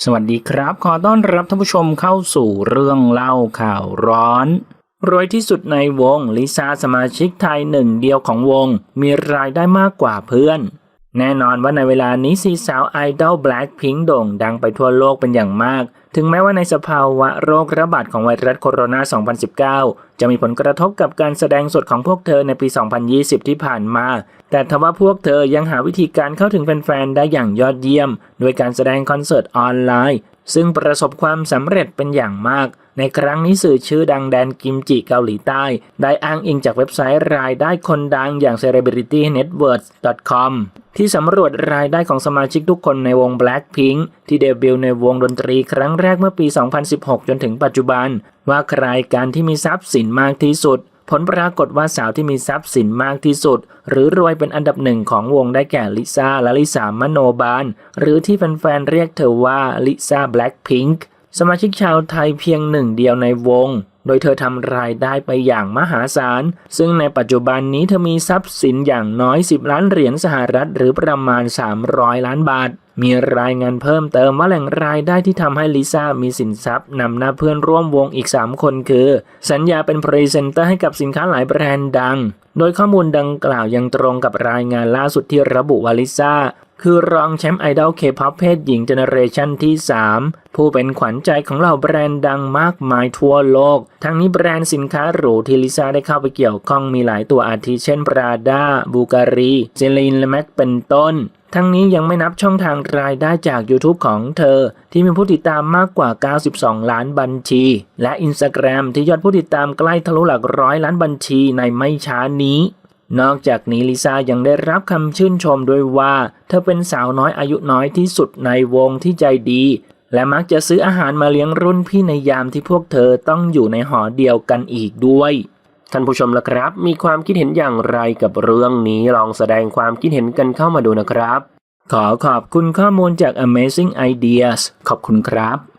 สวัสดีครับ ขอต้อนรับท่านผู้ชมเข้าสู่เรื่องเล่าข่าวร้อน รวยที่สุดในวงลิซ่าสมาชิกไทยหนึ่งเดียวของวง มีรายได้มากกว่าเพื่อน แน่นอนว่าในเวลานี้สีสาวไอดอลแบล็คพิงโด่งดังไปทั่วโลกเป็นอย่างมาก ถึงแม้ว่าในสภาวะโรคระบาดของไวรัสโคโรนา 2019 จะมีผลกระทบกับการแสดงสดของพวกเธอในปี 2020 ที่ผ่านมา แต่ทว่าพวกเธอยังหาวิธีการเข้าถึงแฟนๆ ได้อย่างยอดเยี่ยม โดยการแสดงคอนเสิร์ตออนไลน์ ซึ่งประสบความสำเร็จเป็นอย่างมาก ในครั้งนี้สื่อชื่อดังแดนกิมจิเกาหลีใต้ ได้อ้างอิงจากเว็บไซต์รายได้คนดังอย่าง celebritynetworks.com ที่สำรวจรายได้ของสมาชิกทุกคนในวง Blackpink ที่เดบิวต์ในวงดนตรีครั้งแรกเมื่อปี 2016 จนถึงปัจจุบัน ว่าใครการที่มีทรัพย์สินมากที่สุด ผลปรากฏว่าสาวที่มีทรัพย์สินมากที่สุด หรือรวยเป็นอันดับหนึ่งของวงได้แก่ลิซ่าและลิสามโนบาล หรือที่แฟนๆเรียกเธอว่าลิซ่าแบล็ k พิงค์สมาชิกชาวไทยเพียงหนึ่งเดียวในวง โดยเธอทำรายได้ไปอย่างมหาศาล ซึ่งในปัจจุบันนี้เธอมีทรัพย์สินอย่างน้อย 10 ล้านเหรียญสหรัฐหรือประมาณ 300 ล้านบาท มีรายงานเพิ่มเติมว่าแหล่งรายได้ที่ทำให้ลิซ่ามีสินทรัพย์นำหน้าเพื่อนร่วมวงอีก 3 คนคือ สัญญาเป็นพรีเซนเตอร์ให้กับสินค้าหลายแบรนด์ดัง โดยข้อมูลดังกล่าวยังตรงกับรายงานล่าสุดที่ระบุว่าลิซ่าคือรองแชมป์ไอดอลเคป๊อปเพศหญิงเจเนเรชันที่ 3 ผู้เป็นขวัญใจของเหล่าแบรนด์ดังมากมายทั่วโลก ทั้งนี้แบรนด์สินค้าหรูที่ลิซ่าได้เข้าไปเกี่ยวข้องมีหลายตัวอาทิเช่นปราดาบูการีเจลินและแม็กเป็นต้น ทั้งนี้ยังไม่นับช่องทางรายได้จาก YouTube ของเธอ ที่มีผู้ติดตามมากกว่า 92 ล้านบัญชี และ Instagram ที่ยอดผู้ติดตามใกล้ทะลุหลักร้อยล้านบัญชีในไม่ช้านี้ นอกจากนี้ลิซ่ายังได้รับคำชื่นชมด้วยว่า เธอเป็นสาวน้อยอายุน้อยที่สุดในวงที่ใจดี และมักจะซื้ออาหารมาเลี้ยงรุ่นพี่ในยามที่พวกเธอต้องอยู่ในหอเดียวกันอีกด้วย ท่านผู้ชมละครับ มีความคิดเห็นอย่างไรกับเรื่องนี้ลองแสดงความคิดเห็นกันเข้ามาดูนะครับ ขอขอบคุณข้อมูลจาก Amazing Ideas ขอบคุณครับ